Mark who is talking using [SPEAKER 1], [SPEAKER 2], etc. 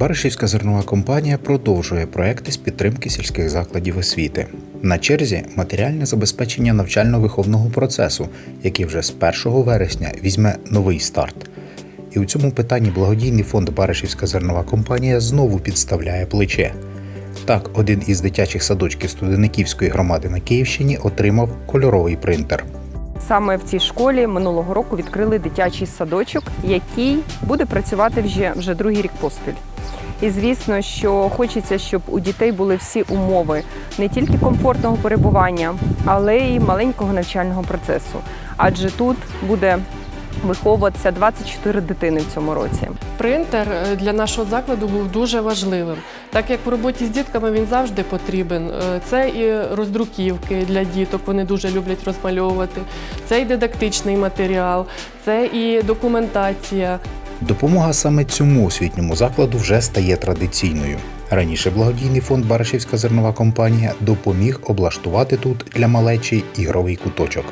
[SPEAKER 1] Баришівська зернова компанія продовжує проекти з підтримки сільських закладів освіти. На черзі матеріальне забезпечення навчально-виховного процесу, який вже з 1 вересня візьме новий старт. І у цьому питанні благодійний фонд Баришівська зернова компанія знову підставляє плече. Так, один із дитячих садочків студениківської громади на Київщині отримав кольоровий принтер.
[SPEAKER 2] Саме в цій школі минулого року відкрили дитячий садочок, який буде працювати вже, вже другий рік поспіль. І звісно, що хочеться, щоб у дітей були всі умови не тільки комфортного перебування, але й маленького навчального процесу. Адже тут буде виховуватися 24 дитини в цьому році.
[SPEAKER 3] Принтер е, для нашого закладу був дуже важливим, так як в роботі з дітками він завжди потрібен. Е, Це і роздруківки для діток, вони дуже люблять розмальовувати, це і дидактичний матеріал, це і документація.
[SPEAKER 1] Допомога саме цьому освітньому закладу вже стає традиційною. Раніше благодійний фонд Баришівська зернова компанія допоміг облаштувати тут для малечі ігровий куточок.